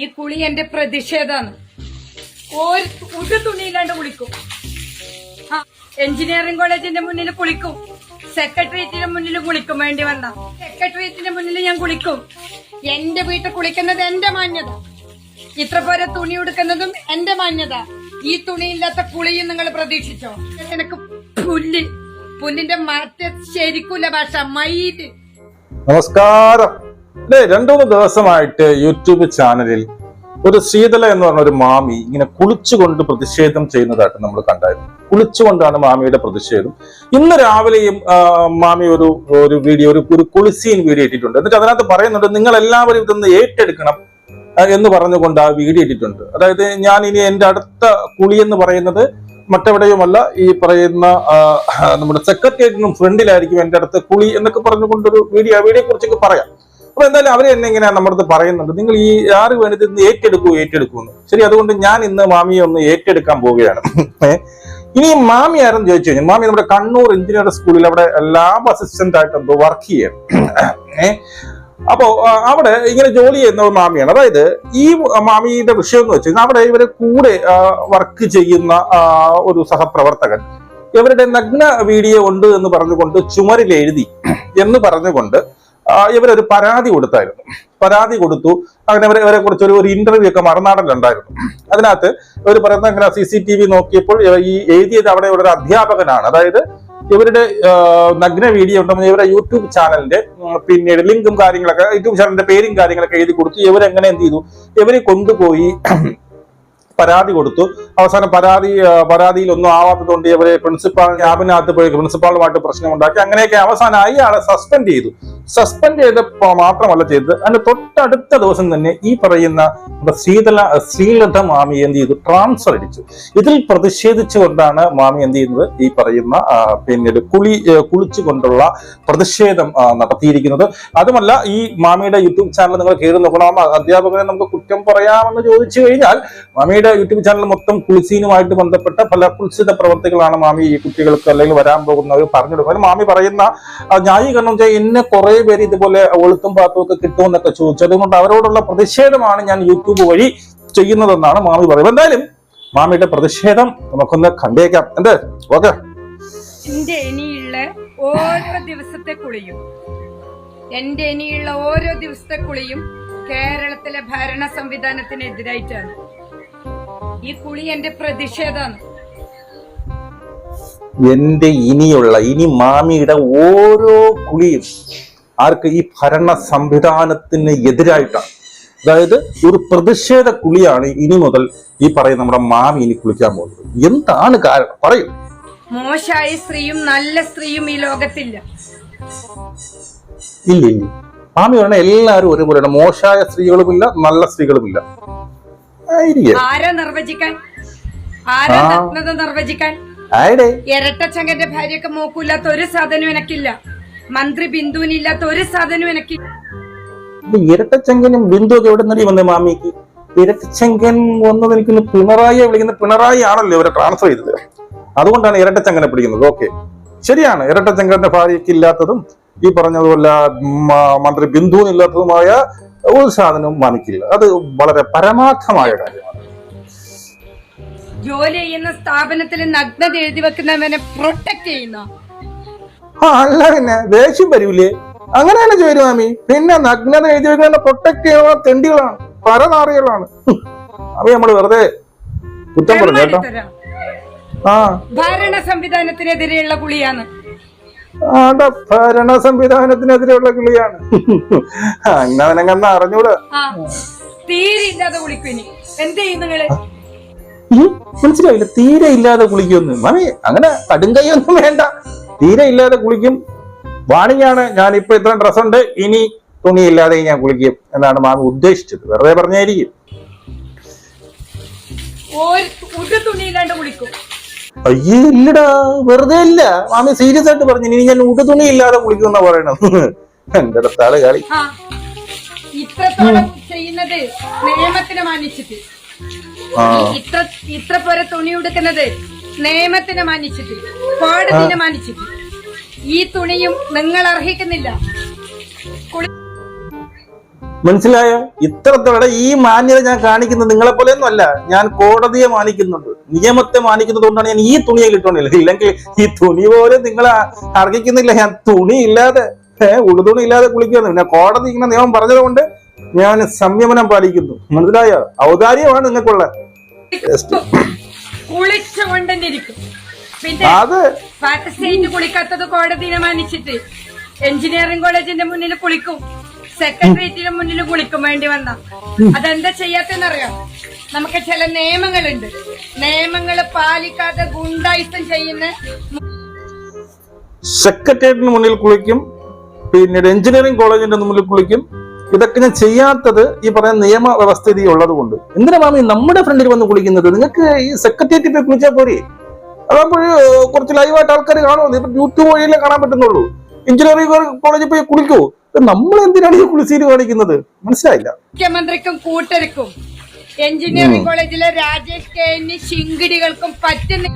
ഈ കുളി എന്റെ പ്രതിഷേധാണ് ഒരു ഒരു തുണിയില്ലാണ്ട് കുളിക്കും. എഞ്ചിനീയറിംഗ് കോളേജിന്റെ മുന്നിൽ കുളിക്കും. സെക്രട്ടേറിയറ്റിന്റെ മുന്നിൽ കുളിക്കും വേണ്ടി വന്ന സെക്രട്ടേറിയറ്റിന്റെ മുന്നിൽ ഞാൻ കുളിക്കും. എന്റെ വീട്ടിൽ കുളിക്കുന്നത് എന്റെ മാന്യത. ഇത്ര പോലെ തുണി ഉടുക്കുന്നതും എന്റെ മാന്യത. ഈ തുണിയില്ലാത്ത കുളിയും നിങ്ങൾ പ്രതീക്ഷിച്ചോ? എനിക്ക് പുല്ല്. പുല്ലിന്റെ മാറ്റം ശരിക്കൂല ഭാഷ മയിൽ നമസ്കാരം. അല്ലേ രണ്ടു മൂന്ന് ദിവസമായിട്ട് യൂട്യൂബ് ചാനലിൽ ഒരു ശീതല എന്ന് പറഞ്ഞ ഒരു മാമി ഇങ്ങനെ കുളിച്ചുകൊണ്ട് പ്രതിഷേധം ചെയ്യുന്നതായിട്ട് നമ്മൾ കണ്ടായിരുന്നു. കുളിച്ചുകൊണ്ടാണ് മാമിയുടെ പ്രതിഷേധം. ഇന്ന് രാവിലെയും മാമി ഒരു ഒരു വീഡിയോ ഒരു ഒരു കുളിസീൻ വീഡിയോ ഇട്ടിട്ടുണ്ട്. എന്നിട്ട് അതിനകത്ത് പറയുന്നുണ്ട് നിങ്ങൾ എല്ലാവരും ഇതൊന്ന് ഏറ്റെടുക്കണം എന്ന് പറഞ്ഞുകൊണ്ട് ആ വീഡിയോ ഇട്ടിട്ടുണ്ട്. അതായത് ഞാൻ ഇനി എന്റെ അടുത്ത കുളി എന്ന് പറയുന്നത് മറ്റെവിടെയുമല്ല ഈ പറയുന്ന നമ്മുടെ സെക്രട്ടേറിയറ്റിനും ഫ്രണ്ടിലായിരിക്കും എന്റെ അടുത്ത കുളി എന്നൊക്കെ പറഞ്ഞുകൊണ്ടൊരു വീഡിയോ ആ വീഡിയോയെ കുറിച്ചൊക്കെ പറയാം. അപ്പൊ എന്തായാലും അവർ എന്നെ ഇങ്ങനെ നമ്മുടെ അടുത്ത് പറയുന്നുണ്ട്. നിങ്ങൾ ഈ ആറ് വേണ്ടി ഇന്ന് ഏറ്റെടുക്കൂ ഏറ്റെടുക്കൂ എന്ന് ശരി അതുകൊണ്ട് ഞാൻ ഇന്ന് മാമിയെ ഒന്ന് ഏറ്റെടുക്കാൻ പോവുകയാണ്. ഇനി മാമി ആരെന്ന് ചോദിച്ചു കഴിഞ്ഞാൽ മാമി നമ്മുടെ കണ്ണൂർ എഞ്ചിനീയറിംഗ് സ്കൂളിൽ അവിടെ ലാബ് അസിസ്റ്റന്റ് ആയിട്ട് എന്തോ വർക്ക് ചെയ്യണം. അപ്പോ അവിടെ ഇങ്ങനെ ജോലി ചെയ്യുന്ന ഒരു മാമിയാണ്. അതായത് ഈ മാമിയുടെ വിഷയം എന്ന് വെച്ചാൽ അവിടെ ഇവരെ കൂടെ വർക്ക് ചെയ്യുന്ന ഒരു സഹപ്രവർത്തകൻ. ഇവരുടെ നഗ്ന വീഡിയോ ഉണ്ട് എന്ന് പറഞ്ഞുകൊണ്ട് ചുമരിൽ എഴുതി എന്ന് പറഞ്ഞുകൊണ്ട് ഇവരൊരു പരാതി കൊടുത്തായിരുന്നു. പരാതി കൊടുത്തു. അങ്ങനെ ഇവരെ ഇവരെ കുറിച്ച് ഒരു ഒരു ഇന്റർവ്യൂ ഒക്കെ മറുനാടനിലുണ്ടായിരുന്നു. അതിനകത്ത് ഇവർ പറയുന്നത് അങ്ങനെ സി സി ടി വി നോക്കിയപ്പോൾ ഈ എഴുതിയത് അവിടെ ഒരു അധ്യാപകനാണ്. അതായത് ഇവരുടെ നഗ്ന വീഡിയോ ഉണ്ടെന്ന് ഇവരുടെ യൂട്യൂബ് ചാനലിന്റെ പിന്നീട് ലിങ്കും കാര്യങ്ങളൊക്കെ യൂട്യൂബ് ചാനലിന്റെ പേരും കാര്യങ്ങളൊക്കെ എഴുതി കൊടുത്തു. ഇവരെങ്ങനെ എന്ത് ചെയ്തു? ഇവരെ കൊണ്ടുപോയി പരാതി കൊടുത്തു. അവസാനം പരാതി പരാതിയിൽ ഒന്നും ആവാത്തതുകൊണ്ട് ഇവരെ പ്രിൻസിപ്പാൾ ക്യാബിനകത്ത് പോയി പ്രിൻസിപ്പാളുമായിട്ട് പ്രശ്നമുണ്ടാക്കി. അങ്ങനെയൊക്കെ അവസാനം അയാളെ സസ്പെൻഡ് ചെയ്തു. സസ്പെൻഡ് ചെയ്ത് മാത്രമല്ല ചെയ്തത്. അതിന്റെ തൊട്ടടുത്ത ദിവസം തന്നെ ഈ പറയുന്ന ശ്രീതല ശ്രീലത മാമി എന്ത് ചെയ്തു? ട്രാൻസ്ഫർ അടിച്ചു. ഇതിൽ പ്രതിഷേധിച്ചുകൊണ്ടാണ് മാമി എന്ത് ചെയ്യുന്നത്? ഈ പറയുന്ന പിന്നീട് കുളി കുളിച്ചുകൊണ്ടുള്ള പ്രതിഷേധം നടത്തിയിരിക്കുന്നത്. അതുമല്ല ഈ മാമിയുടെ യൂട്യൂബ് ചാനൽ നിങ്ങൾ കയറി നോക്കണം അധ്യാപകനെ നമുക്ക് കുറ്റം പറയാമെന്ന് ചോദിച്ചു കഴിഞ്ഞാൽ മാമിയുടെ യൂട്യൂബ് ചാനൽ മൊത്തം കുളിസീനുമായിട്ട് ബന്ധപ്പെട്ട പല കുൽസിത പ്രവർത്തികളാണ് മാമി ഈ കുട്ടികൾക്ക് അല്ലെങ്കിൽ വരാൻ പോകുന്നവർ പറഞ്ഞു കൊടുക്കുന്നത് മാമി പറയുന്ന ന്യായീകരണം എന്നെ കുറെ പേര് ഇതുപോലെ ഒളുക്കും പാത്തും ഒക്കെ കിട്ടുമെന്നൊക്കെ ചോദിച്ചു. അതുകൊണ്ട് അവരോടുള്ള പ്രതിഷേധമാണ് ഞാൻ യൂട്യൂബ് വഴി ചെയ്യുന്നതെന്നാണ് മാമി പറയുന്നത്. എന്തായാലും മാമിയുടെ പ്രതിഷേധം നമുക്കൊന്ന് കണ്ടേക്കാം. എന്ത്? ഓക്കെ. എന്റെ ഇനിയുള്ള ഓരോ ദിവസത്തെ കുളിയും എന്റെ ഇനിയുള്ള ഓരോ ദിവസത്തെ കുളിയും കേരളത്തിലെ ഭരണ സംവിധാനത്തിനെതിരായിട്ടാണ്. ഈ കുളി എന്റെ പ്രതിഷേധമാണ്. എന്റെ ഇനിയുള്ള ഇനി മാമിയുടെ ഓരോ കുളിയും ആർക്ക് ഈ ഭരണ സംവിധാനത്തിന് എതിരായിട്ടാണ്. അതായത് ഒരു പ്രതിഷേധ കുളിയാണ് ഇനി മുതൽ ഈ പറയുന്ന നമ്മുടെ മാമി ഇനി കുളിക്കാൻ പോകുന്നത്. എന്താണ് കാരണം? പറയും. മോശായ സ്ത്രീയും നല്ല സ്ത്രീയും ഈ ലോകത്തില്ല. ഇല്ല ഇല്ല. മാമി പറഞ്ഞ എല്ലാവരും ഒരുപോലെയാണ്. മോശമായ സ്ത്രീകളുമില്ല നല്ല സ്ത്രീകളുമില്ല. ആരാ നിർവചിക്കാൻ? ആരാ നിർവചിക്കാൻ? ആയിടേ ഭാര്യയൊക്കെ മൂക്കില്ലാത്ത ഒരു സാധനം എനിക്കില്ല. മന്ത്രി ബിന്ദുവിനില്ലാത്ത ഒരു സാധനവും എനിക്ക് ഇരട്ടച്ചെങ്കനും ബിന്ദു ഒക്കെ എവിടെ നിന്നടി വന്നേ മാമിക്ക്? ഇരട്ടച്ചെങ്കൻ വന്നത് എനിക്ക് പിണറായി വിളിക്കുന്ന പിണറായി ആണല്ലോ ഇവരെ ട്രാൻസ്ഫർ ചെയ്തത്? അതുകൊണ്ടാണ് ഇരട്ടച്ചെങ്കനെ പിടിക്കുന്നത്. ഓക്കെ ശരിയാണ്. ഇരട്ടച്ചെങ്കന്റെ ഭാര്യയ്ക്ക് ഇല്ലാത്തതും ഈ പറഞ്ഞതുപോലെ മന്ത്രി ബിന്ദുവിനില്ലാത്തതുമായ ഒരു സാധനവും മാമിക്കില്ല. അത് വളരെ പരമാർത്ഥമായ കാര്യമാണ്. ജോലി ചെയ്യുന്ന സ്ഥാപനത്തിൽ നഗ്നത എഴുതി വെക്കുന്നവനെ പ്രൊട്ടക്ട് ചെയ്യുന്ന. ആ അല്ല പിന്നെ ദേഷ്യം വരൂലേ? അങ്ങനെ തന്നെ ചോദിച്ചു മാമി. പിന്നെ നഗ്നത എഴുതി വെക്കുന്ന പ്രൊട്ടക്ട് ചെയ്യുന്ന തെണ്ടികളാണ് പരനാറികളാണ് അവ നമ്മൾ വെറുതെ കുറ്റം പറഞ്ഞു കേട്ടോ. ആ. ഭരണ സംവിധാനത്തിനെതിരെയുള്ള കുളിയാണ്. ആടെ ഭരണ സംവിധാനത്തിനെതിരെയുള്ള കിളിയാണ്. അങ്ങനെ അറിഞ്ഞൂടാ. കുളിക്കും എന്ത് ചെയ്യും നിങ്ങൾ? മനസ്സിലായില്ല തീരെ ഇല്ലാതെ കുളിക്കുമെന്ന്. മമ്മി അങ്ങനെ ഒന്നും വേണ്ട. തീരെ ഇല്ലാതെ കുളിക്കും. വാണിയാണ് ഞാൻ ഇപ്പൊ ഇത്ര ഡ്രസ് ഉണ്ട്. ഇനി തുണി ഇല്ലാതെ ഞാൻ കുളിക്കും എന്നാണ് മാമി ഉദ്ദേശിച്ചത്. വെറുതെ പറഞ്ഞായിരിക്കും. അയ്യേ ഇല്ലടാ. വെറുതെ ഇല്ല. മാമി സീരിയസ് ആയിട്ട് പറഞ്ഞു. ഇനി ഞാൻ ഉടു തുണി ഇല്ലാതെ കുളിക്കും എന്നാ പറയണത്. എന്റെ അടുത്താൾ കളി. ഇത്രത്തോളം ചെയ്യുന്നത് നിയമത്തിനെ മാനിച്ചിട്ട്. ആ. ഇത്ര ഇത്ര പോരെ തുണി ഉടുക്കുന്നത് നിയമത്തിനെ മാനിച്ചിട്ട് കോടതിനെ മാനിച്ചിട്ട്. ഈ തുണിയും നിങ്ങൾ അർഹിക്കുന്നില്ല മനസ്സിലായോ? ഇത്രത്തോടെ ഈ മാന്യത ഞാൻ കാണിക്കുന്നത് നിങ്ങളെ പോലെയൊന്നും അല്ല. ഞാൻ കോടതിയെ മാനിക്കുന്നുണ്ട്. നിയമത്തെ മാനിക്കുന്നത് കൊണ്ടാണ് ഞാൻ ഈ തുണിയെ കിട്ടുന്നില്ല ഇല്ലെങ്കിൽ ഈ തുണി പോലെ നിങ്ങൾ അർഹിക്കുന്നില്ല. ഞാൻ തുണി ഇല്ലാതെ ഉളുതുണി ഇല്ലാതെ കുളിക്കുന്നു പിന്നെ കോടതി ഇങ്ങനെ നിയമം പറഞ്ഞത് കൊണ്ട് ഞാൻ സംയമനം പാലിക്കുന്നു. മനസ്സിലായോ? ഔദാര്യമാണ് നിങ്ങൾക്കുള്ള കുളിച്ചുകൊണ്ട് തന്നെ ഇരിക്കും പിന്നെ അത് സ്റ്റേറ്റ് കുളിക്കാത്തത് കോടതി മാനിച്ചിട്ട് എഞ്ചിനീയറിംഗ് കോളേജിന്റെ മുന്നിൽ കുളിക്കും. സെക്രട്ടേറിയറ്റിന്റെ മുന്നിൽ കുളിക്കും വേണ്ടി വന്ന. അതെന്താ ചെയ്യാത്തെന്നറിയാം നമുക്ക് ചില നിയമങ്ങളുണ്ട്. നിയമങ്ങൾ പാലിക്കാതെ ഗുണ്ടായിസം ചെയ്യുന്ന സെക്രട്ടേറിയറ്റിന് മുന്നിൽ കുളിക്കും പിന്നീട് എഞ്ചിനീയറിംഗ് കോളേജിന്റെ മുന്നിൽ കുളിക്കും ഇതൊക്കെ ഞാൻ ചെയ്യാത്തത് ഈ പറയുന്ന നിയമ വ്യവസ്ഥിതി ഉള്ളത് കൊണ്ട് എന്തിനാ മാമി നമ്മുടെ ഫ്രണ്ടിൽ വന്ന് കുളിക്കുന്നത്? നിങ്ങൾക്ക് ഈ സെക്രട്ടേറിയറ്റിൽ പോയി കുളിച്ചാൽ പോരെ? അതപ്പോൾ കുറച്ച് ലൈവായിട്ട് ആൾക്കാർ കാണുമല്ലോ ഇപ്പൊ യൂട്യൂബ് വഴിയല്ലേ കാണാൻ പറ്റുന്നുള്ളൂ. എഞ്ചിനീയറിംഗ് കോളേജിൽ പോയി കുളിക്കൂ? നമ്മൾ എന്തിനാണ് ഈ കുളിച്ചീര് കാണിക്കുന്നത്? മനസ്സിലായില്ല. മുഖ്യമന്ത്രിക്കും കൂട്ടർക്കും എഞ്ചിനീയറിംഗ് കോളേജിലെ രാജേഷ് കെ എന്നി ശിങ്കിടികൾക്കും പറ്റുന്ന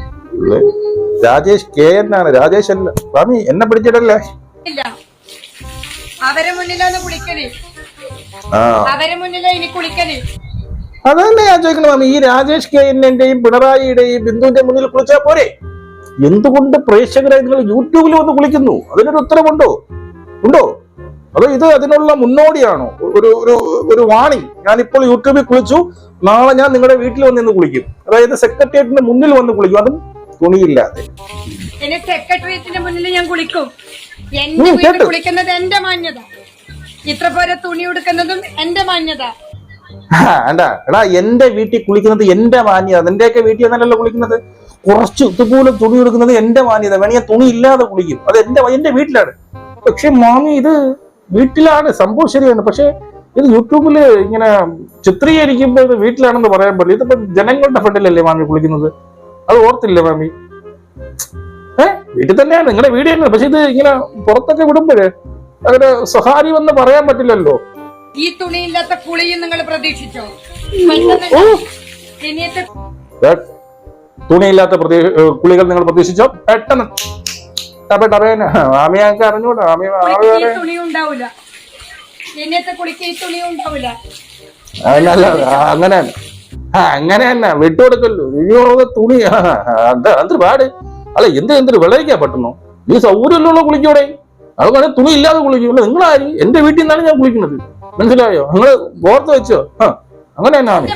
രാജേഷ് കെ എൻ ആണ്. രാജേഷ് അല്ല. സ്വാമി എന്നെ പിടിച്ചിട്ടല്ലേ അവരെ മുന്നിലൊന്ന് കുളിക്കൽ ആ അവരെ ഇനി കുളിക്കൽ. അതന്നെ ഞാൻ ചോദിക്കണം മാമി ഈ രാജേഷ് കെ എന്നിന്റെയും പിണറായിയുടെയും ബിന്ദുവിന്റെ മുന്നിൽ കുളിച്ചാൽ പോരെ? എന്തുകൊണ്ട് പ്രേക്ഷകരെ നിങ്ങൾ യൂട്യൂബിൽ വന്ന് കുളിക്കുന്നു? അതിനൊരു ഉത്തരവുണ്ടോ? ഉണ്ടോ? അതോ ഇത് അതിനുള്ള മുന്നോടിയാണോ? ഒരു ഒരു ഒരു വാണി ഞാൻ ഇപ്പോൾ യൂട്യൂബിൽ കുളിച്ചു നാളെ ഞാൻ നിങ്ങളുടെ വീട്ടിൽ വന്ന് നിന്ന് കുളിക്കും. അതായത് സെക്രട്ടേറിയറ്റിന്റെ മുന്നിൽ വന്ന് കുളിക്കും. അതും തുണിയില്ലാതെ. സെക്രട്ടേറിയറ്റിന്റെ മുന്നിൽ ഞാൻ കുളിക്കും. എന്റെ കുളിക്കുന്നത് എന്റെ മാന്യത. ഇത്ര പോരെ തുണി ഉടുക്കുന്നതും എന്റെ മാന്യത. എടാ എന്റെ വീട്ടിൽ കുളിക്കുന്നത് എന്റെ മാന്യത. നിന്റെയൊക്കെ വീട്ടിൽ എന്നല്ലല്ലോ കുളിക്കുന്നത്. കുറച്ച് ഇതുപോലും തുണി എടുക്കുന്നത് എന്റെ മാന്യത. വേണമെങ്കിൽ തുണി ഇല്ലാതെ കുളിക്കും. അത് എന്റെ എന്റെ വീട്ടിലാണ്. പക്ഷെ മാമി ഇത് വീട്ടിലാണ്. സംഭവം ശരിയാണ്. പക്ഷെ ഇത് യൂട്യൂബിൽ ഇങ്ങനെ ചിത്രീകരിക്കുമ്പോൾ ഇത് വീട്ടിലാണെന്ന് പറയാൻ പറ്റില്ല. ഇതിപ്പോ ജനങ്ങളുടെ ഫ്രണ്ടിലല്ലേ മാമി കുളിക്കുന്നത്? അത് ഓർത്തില്ലേ മാമി? ഏഹ് വീട്ടിൽ തന്നെയാണ്. നിങ്ങളുടെ വീട് തന്നെ പക്ഷെ ഇത് ഇങ്ങനെ പുറത്തൊക്കെ വിടുമ്പോഴേ അങ്ങനെ സഹാരി എന്ന് പറയാൻ പറ്റില്ലല്ലോ. ഈ തുണിയില്ലാത്ത കുളിയും നിങ്ങൾ പ്രതീക്ഷിച്ചോ? തുണിയില്ലാത്ത കുളികൾ നിങ്ങൾ പ്രതീക്ഷിച്ചോ? പെട്ടെന്ന്. ഞങ്ങൾക്ക് അറിഞ്ഞൂടാ. ഈ തുണി ഉണ്ടാവില്ല അങ്ങനെ അങ്ങനെ തന്നെ. വിട്ടുകൊടുക്കല്ലോ. അയ്യോ തുണി. എന്തൊരു പാട്. അല്ല എന്ത് എന്തൊരു വിളയിക്കാൻ പറ്റുന്നു നീ സൗകര്യമുള്ള കുളിക്കൂടെ അതുകൊണ്ട് തുണി ഇല്ലാതെ കുളിക്കൂല നിങ്ങളാരി എന്റെ വീട്ടിൽ നിന്നാണ് ഞാൻ കുളിക്കുന്നത്. മനസ്സിലായോ? നിങ്ങൾ ഓർത്ത് വെച്ചോ. ആ അങ്ങനെ തന്നെയാണ്.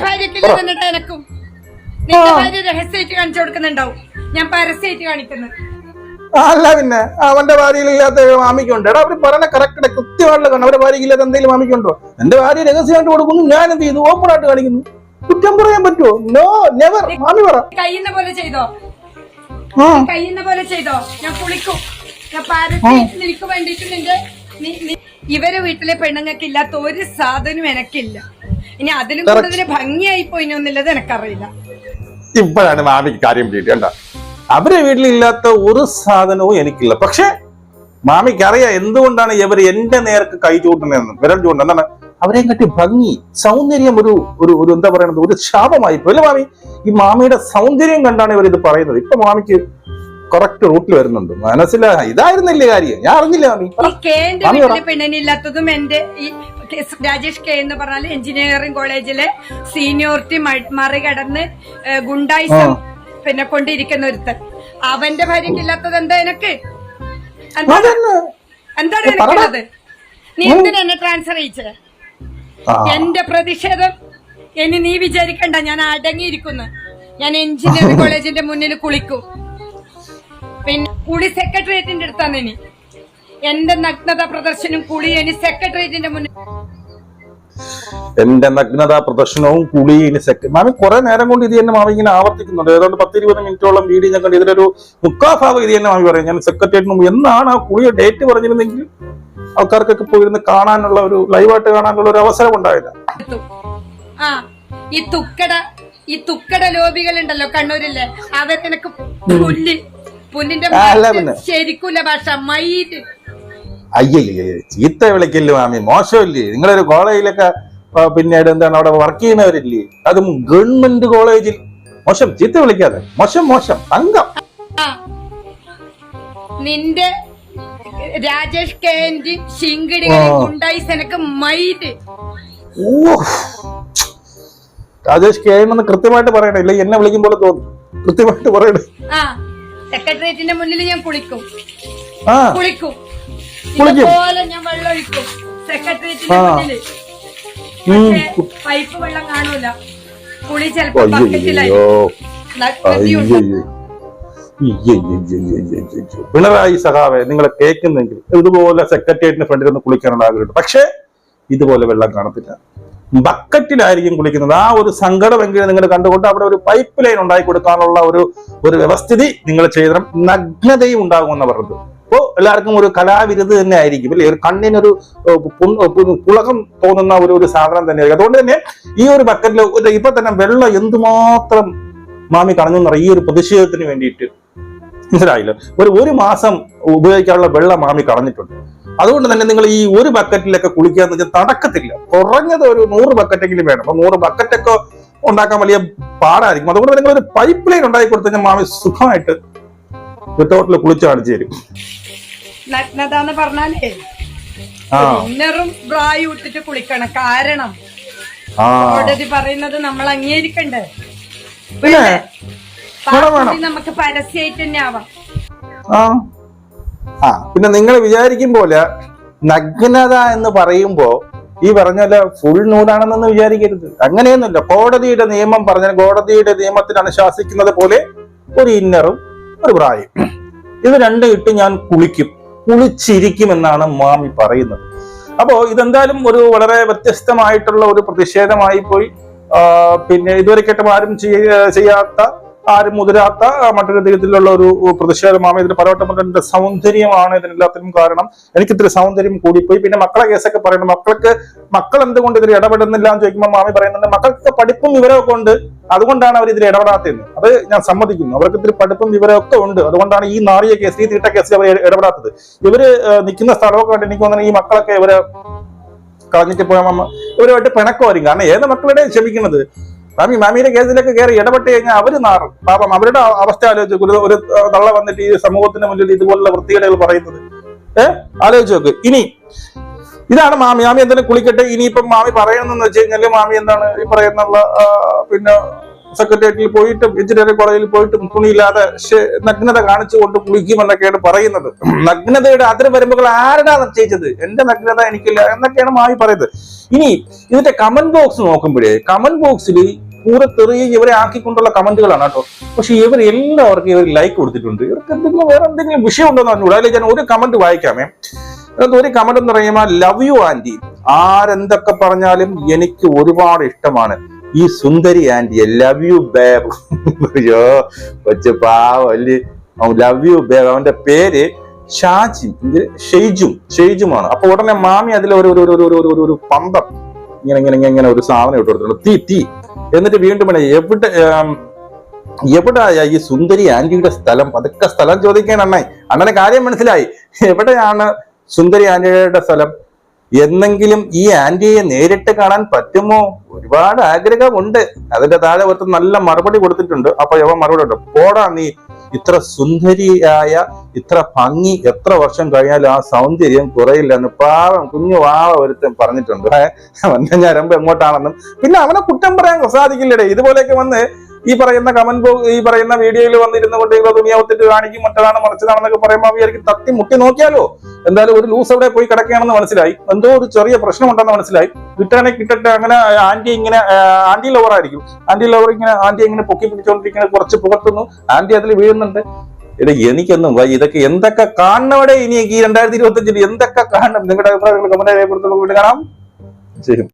അല്ല പിന്നെ അവന്റെ ഭാര്യയിലില്ലാത്ത മാമിക്കുണ്ട് എടാ അവർ പറഞ്ഞ കറക്റ്റ് കൃത്യമായിട്ടുള്ള കാണും അവരുടെ ഭാര്യയില്ലാത്ത എന്തെങ്കിലും മാമിക്കുണ്ടോ എന്റെ ഭാര്യ രഹസ്യമായിട്ട് കൊടുക്കുന്നു. ഞാൻ എന്ത് ചെയ്തു? ഓപ്പൺ ആയിട്ട് കാണിക്കുന്നു. കുറ്റം പറയാൻ പറ്റുമോ? നോ നെവർ മാമി പറ. കഴിയുന്ന പോലെ ചെയ്തോ. ആ. കഴിയുന്ന പോലെ ചെയ്തോ. ഞാൻ കുളിക്കും. ഞാൻ നിനക്ക് നിന്റെ ഇവരെ വീട്ടിലെ പെണ്ണുങ്ങൾക്ക് ഇല്ലാത്ത ഒരു സാധനവും എനക്കില്ല. ഇനി അതിലും കൂടുതൽ ഭംഗിയായി പോയിനൊന്നുള്ളത് എനക്കറിയില്ല. ഇപ്പോഴാണ് മാമിക്ക് കാര്യം പിടിയിട്ടേണ്ട അവരെ വീട്ടിലില്ലാത്ത ഒരു സാധനവും എനിക്കില്ല. പക്ഷെ മാമിക്ക് അറിയാം എന്തുകൊണ്ടാണ് ഇവർ എന്റെ നേർക്ക് കൈ ചൂട്ടുന്നതെന്ന് വിരൽ ചൂട്ടുന്നത് എന്താണ്? അവരെയും കട്ടി ഭംഗി സൗന്ദര്യം ഒരു ഒരു ഒരു എന്താ പറയുന്നത് ഒരു ശാപമായി പോയി മാമി? ഈ മാമിയുടെ സൗന്ദര്യം കണ്ടാണ് ഇവർ ഇത് പറയുന്നത്. ഇപ്പൊ മാമിക്ക് കറക്റ്റ് റൂട്ടിൽ വരുന്നുണ്ട്. മനസ്സിലായി ഇതായിരുന്നില്ലേ കാര്യം? ഞാൻ അറിഞ്ഞില്ല മാമി പെണ്ണിനില്ലാത്തതും എന്റെ രാജേഷ് കെ എന്ന് പറഞ്ഞാൽ എഞ്ചിനീയറിംഗ് കോളേജിലെ സീനിയോറിറ്റി മറികടന്ന് ഗുണ്ടായി ഗുണ്ടായിസം പിന്നെ കൊണ്ടിരിക്കുന്ന ഒരുത്തൻ. അവന്റെ ഭാര്യക്ക് ഇല്ലാത്തത് എന്താ എനക്ക്? എന്താ എന്താണ് എനിക്കുള്ളത്? നീ എന്തിനാ എന്നെ ട്രാൻസ്ഫർ അയച്ചത് എന്റെ പ്രതിഷേധം ഇനി നീ വിചാരിക്കണ്ട ഞാൻ അടങ്ങിയിരിക്കുന്നു. ഞാൻ എഞ്ചിനീയറിംഗ് കോളേജിന്റെ മുന്നിൽ കുളിക്കും. പിന്നെ കുളി സെക്രട്ടേറിയറ്റിന്റെ അടുത്താണ് ഇനി. എന്റെ നഗ്നത പ്രദർശനം കുളി ഇനി സെക്രട്ടേറിയറ്റിന്റെ മുന്നിൽ. എന്റെ നഗ്നത പ്രദർശനവും കുളി ഇനി സെക്ക മാമി കുറെ നേരം കൊണ്ട് ഇത് തന്നെ മാമി ഇങ്ങനെ ആവർത്തിക്കുന്നുണ്ട്. ഏതാണ്ട് പത്തിരുപത് മിനിറ്റോളം വീഡിയോ ഞാൻ കണ്ട്. ഇതിലൊരു മുക്കാ ഭാഗം ഇത് തന്നെ മാമി പറയാം. ഞാൻ സെക്രട്ടേറിയറ്റിന് മുമ്പ് എന്നാണ് ആ കുളിയുടെ ഡേറ്റ് പറഞ്ഞിരുന്നെങ്കിൽ ആൾക്കാർക്കൊക്കെ പോയിരുന്ന് കാണാനുള്ള ഒരു ലൈവായിട്ട് കാണാനുള്ള ഒരു അവസരം ഉണ്ടായില്ല. ആ ഈ തുക്കട ഈ തുക്കട ലോബികൾ ഉണ്ടല്ലോ കണ്ണൂരിലെ. അവരെനക്ക് പുല്ല് ശരിക്കുള്ള ഭാഷ മയിൽ അയ്യയ്യ ചീത്ത വിളിക്കല്ലേ മാമി? മോശമില്ലേ? നിങ്ങളൊരു കോളേജിലൊക്കെ പിന്നീട് എന്താണ് അവിടെ വർക്ക് ചെയ്യുന്നവരില്ലേ? അതും ഗവൺമെന്റ് കോളേജിൽ. മോശം ചീത്ത വിളിക്കാതെ. മോശം മോശം. തങ്കം. നിന്റെ രാജേഷ് കേന്ദ്ര രാജേഷ് കെ എം എന്ന് കൃത്യമായിട്ട് പറയണേ. ഇല്ല എന്നെ വിളിക്കുമ്പോൾ തോന്നും. കൃത്യമായിട്ട് പറയണേ. സെക്രട്ടേറിയറ്റിന്റെ മുന്നിൽ ഞാൻ കുളിക്കും. ആ. കുളിക്കും. കുളിക്കും? ഇതുപോലെ ഞാൻ വെള്ളം ഒഴിക്കും. സെക്രട്ടേറിയറ്റിന്റെ ആ. മുന്നിൽ ഉം. പക്ഷേ പൈപ്പ് വെള്ളം കാണൂല. കുളി ചെലപ്പോ അയ്യോ പിണറായി സഖാവെ നിങ്ങളെ കേൾക്കുന്നെങ്കിൽ ഇതുപോലെ സെക്രട്ടേറിയറ്റിന്റെ ഫ്രണ്ടിൽ ഒന്ന് കുളിക്കാനുള്ള ആഗ്രഹമുണ്ട്. പക്ഷേ ഇതുപോലെ വെള്ളം കാണത്തില്ല. ബക്കറ്റിലായിരിക്കും കുളിക്കുന്നത്. ആ ഒരു സങ്കടമെങ്കിലും നിങ്ങൾ കണ്ടുകൊണ്ട് അവിടെ ഒരു പൈപ്പ് ലൈൻ ഉണ്ടാക്കി കൊടുക്കാനുള്ള ഒരു ഒരു വ്യവസ്ഥിതി നിങ്ങൾ ചെയ്തണം നഗ്നതയും ഉണ്ടാകുമെന്ന് പറഞ്ഞത്. അപ്പോ എല്ലാവർക്കും ഒരു കലാവിരുത് തന്നെ ആയിരിക്കും അല്ലേ? ഒരു കണ്ണിനൊരു പുളകം തോന്നുന്ന ഒരു ഒരു സാധനം തന്നെയായിരിക്കും അതുകൊണ്ട് തന്നെ ഈ ഒരു ബക്കറ്റിൽ ഇപ്പൊ തന്നെ വെള്ളം എന്തുമാത്രം മാമി കളഞ്ഞെന്ന് ഈ ഒരു പ്രതിഷേധത്തിന് വേണ്ടിയിട്ട്. മനസ്സിലായില്ല? ഒരു ഒരു മാസം ഉപയോഗിക്കാനുള്ള വെള്ളം മാമി കളഞ്ഞിട്ടുണ്ട് അതുകൊണ്ട് തന്നെ നിങ്ങൾ ഈ ഒരു ബക്കറ്റിലൊക്കെ കുളിക്കാന്ന് വെച്ചാൽ നടക്കത്തില്ല കുറഞ്ഞത് ഒരു നൂറ് ബക്കറ്റെങ്കിലും വേണം. അപ്പൊ നൂറ് ബക്കറ്റൊക്കെ ഉണ്ടാക്കാൻ വലിയ പാടായിരിക്കും. അതുകൊണ്ട് നിങ്ങൾ ഒരു പൈപ്പ് ലൈൻ ഉണ്ടാക്കി കൊടുത്തു കഴിഞ്ഞാൽ മാമി സുഖമായിട്ട് വിത്തൗട്ടിൽ കുളിച്ച് കാണിച്ചു തരും. നഗ്നത എന്ന് പറഞ്ഞാലേ ഇന്നറും ബ്രായും ഇട്ടിട്ട് കുളിക്കണം. കാരണം കോടതി പറയുന്നത് നമ്മൾ അംഗീകരിക്കണ്ടേ? നമുക്ക് പരസ്യമായിട്ട് തന്നെ ആവാം. ആ പിന്നെ നിങ്ങൾ വിചാരിക്കും പോലെ നഗ്നത എന്ന് പറയുമ്പോ ഈ പറഞ്ഞ പോലെ ഫുൾ നൂലാണെന്നൊന്നും വിചാരിക്കരുത്. അങ്ങനെയൊന്നുമില്ല. കോടതിയുടെ നിയമം പറഞ്ഞാൽ കോടതിയുടെ നിയമത്തിന് അനുശാസിക്കുന്നത് പോലെ ഒരു ഇന്നറും ഒരു പ്രായം. ഇത് രണ്ടും ഇട്ട് ഞാൻ കുളിക്കും. കുളിച്ചിരിക്കുമെന്നാണ് മാമി പറയുന്നത്. അപ്പോ ഇതെന്തായാലും ഒരു വളരെ വ്യത്യസ്തമായിട്ടുള്ള ഒരു പ്രതിഷേധമായി പോയി. പിന്നെ ഇതുവരെ കേട്ടും ആരും ചെയ്യാത്ത ആരും മുതിരാത്ത മറ്റൊരു രീതിയിലുള്ള ഒരു പ്രതിഷേധമാണ്. ഇതിന് പലവട്ടം സൗന്ദര്യമാണ് ഇതിനെല്ലാത്തിനും കാരണം. എനിക്ക് ഇത്തിരി സൗന്ദര്യം കൂടിപ്പോയി. പിന്നെ മക്കളെ കേസൊക്കെ പറയുന്നത് മക്കൾക്ക് മക്കൾ എന്തുകൊണ്ട് ഇതിൽ ഇടപെടുന്നില്ല എന്ന് ചോദിക്കുമ്പോൾ മാമി പറയുന്നുണ്ട് മക്കൾക്ക് പഠിപ്പും വിവരമൊക്കെ ഉണ്ട്. അതുകൊണ്ടാണ് അവർ ഇതിൽ ഇടപെടാത്തത് അത് ഞാൻ സമ്മതിക്കുന്നു. അവർക്ക് ഇത്തിരി പഠിപ്പും വിവരമൊക്കെ ഉണ്ട്. അതുകൊണ്ടാണ് ഈ നാറിയ കേസ് ഈ തീട്ട കേസിൽ അവർ ഇടപെടാത്തത്. ഇവർ നിൽക്കുന്ന സ്ഥലമൊക്കെ കണ്ട് എനിക്ക് തോന്നുന്നത് ഈ മക്കളൊക്കെ ഇവരെ കളഞ്ഞിട്ട് പോയ മമ്മ ഇവരുമായിട്ട് പിണക്കമായിരിക്കും. കാരണം ഏത് മക്കളുടെ ക്ഷമിക്കുന്നത് മാമി മാമിയുടെ കേസിലൊക്കെ കയറി ഇടപെട്ട് കഴിഞ്ഞാൽ അവർ നാറും. പാപം അവരുടെ അവസ്ഥ ആലോചിച്ചു. ഒരു തള്ള വന്നിട്ട് ഈ സമൂഹത്തിന്റെ മുന്നിൽ ഇതുപോലുള്ള വൃത്തികേടുകൾ പറയുന്നത്. ഏഹ് ആലോചിച്ച് നോക്ക്. ഇനി ഇതാണ് മാമി. മാമി എന്തിനും കുളിക്കട്ടെ? ഇനിയിപ്പം മാമി പറയണമെന്ന് വെച്ച് കഴിഞ്ഞാൽ മാമി എന്താണ് ഈ പറയുന്നുള്ള പിന്നെ സെക്രട്ടേറിയറ്റിൽ പോയിട്ടും എഞ്ചിനീയറിംഗ് കോളേജിൽ പോയിട്ടും തുണിയില്ലാതെ നഗ്നത കാണിച്ചുകൊണ്ട് കുളിക്കുമെന്നൊക്കെയാണ് പറയുന്നത്. നഗ്നതയുടെ അതിർവരമ്പുകൾ ആരുടെ നിശ്ചയിച്ചത്? എന്റെ നഗ്നത എനിക്കില്ല എന്നൊക്കെയാണ് മാമി പറയുന്നത്. ഇനി ഇതിന്റെ കമന്റ് ബോക്സ് നോക്കുമ്പോഴേ കമന്റ് ബോക്സിൽ പൂരെ തെറിയ ഇവരെ ആക്കിക്കൊണ്ടുള്ള കമന്റുകളാണ് കേട്ടോ. പക്ഷെ ഇവരെല്ലാവർക്കും ഇവർ ലൈക്ക് കൊടുത്തിട്ടുണ്ട്. ഇവർക്ക് എന്തെങ്കിലും വേറെ എന്തെങ്കിലും വിഷയം ഉണ്ടോ എന്ന് പറഞ്ഞു അല്ലെങ്കിൽ ഞാൻ ഒരു കമന്റ് വായിക്കാമേ. അതിനകത്ത് ഒരു കമന്റ് എന്ന് പറയുമ്പോൾ ലവ് യു ആന്റി ആരെന്തൊക്കെ പറഞ്ഞാലും എനിക്ക് ഒരുപാട് ഇഷ്ടമാണ്. ഈ സുന്ദരി ആന്റി ലവ് യു ബേബ് അയ്യോ കൊച്ചു പാവല്ലേ ലവ് യു ബേബ് അവന്റെ പേര് ഷാജി ഷെയ്ജും ഷെയ്ജുമാണ്. അപ്പൊ ഉടനെ മാമി അതിലൊരു ഒരു ഒരു ഒരു ഒരു ഒരു പന്തം. ഇങ്ങനെ ഇങ്ങനെ ഇങ്ങനെ ഒരു സാധനം ഇട്ട് കൊടുത്തിട്ടുണ്ട്. തീ തീ. എന്നിട്ട് വീണ്ടും പിന്നെ എവിടെ എവിടായ ഈ സുന്ദരി ആന്റിയുടെ സ്ഥലം? പതുക്കെ സ്ഥലം ചോദിക്കാൻ അണ്ണായി അണ്ണനെ കാര്യം മനസ്സിലായി. എവിടെയാണ് സുന്ദരി ആന്റിയുടെ സ്ഥലം? എന്നെങ്കിലും ഈ ആന്റിയെ നേരിട്ട് കാണാൻ പറ്റുമോ? ഒരുപാട് ആഗ്രഹമുണ്ട്. അതിന്റെ താഴെ ഒരു നല്ല മറുപടി കൊടുത്തിട്ടുണ്ട്. അപ്പൊ യവ മറുപടി ഉണ്ട് പോടാ നീ ഇത്ര സുന്ദരിയായ ഇത്ര ഭംഗി എത്ര വർഷം കഴിഞ്ഞാലും ആ സൗന്ദര്യം കുറയില്ല എന്ന് പാവം കുഞ്ഞു വാവ ഒരുത്തൻ പറഞ്ഞിട്ടുണ്ട്. ഏ, അവന്റെ ഞരമ്പ് എങ്ങോട്ടാണെന്നും. പിന്നെ അവനെ കുറ്റം പറയാൻ സാധിക്കില്ലടേ. ഇതുപോലെയൊക്കെ വന്ന് ഈ പറയുന്ന കമന്റ് ബോ ഈ പറയുന്ന വീഡിയോയിൽ വന്നിരുന്നു കൊണ്ട് ഇവ തുണിയാവത്തിട്ട് കാണിക്കും മറ്റതാണ് മറിച്ചതാണെന്നൊക്കെ പറയുമ്പോൾ അവർക്ക് തത്തി മുട്ടി നോക്കിയാലോ? എന്തായാലും ഒരു ലൂസ് അവിടെ പോയി കിടക്കുകയാണെന്ന് മനസ്സിലായി. എന്തോ ഒരു ചെറിയ പ്രശ്നമുണ്ടെന്ന് മനസ്സിലായി. കിട്ടാനെ കിട്ടട്ടെ അങ്ങനെ ആന്റി ഇങ്ങനെ ആന്റി ലവർ ആയിരിക്കും. ആന്റി ലവർ ഇങ്ങനെ ആന്റി ഇങ്ങനെ പൊക്കി പിടിച്ചോണ്ടിരിക്കുന്ന കുറച്ച് പുറത്തുന്നു ആന്റി അതിൽ വീഴുന്നുണ്ട്. ഇത് എനിക്കൊന്നും. ഇതൊക്കെ എന്തൊക്കെ കാണണവിടെ ഇനി ഈ രണ്ടായിരത്തി ഇരുപത്തി അഞ്ചിൽ എന്തൊക്കെ കാണണം? നിങ്ങളുടെ അഭിപ്രായങ്ങൾ കമന്റ് കാണാം. ശരി.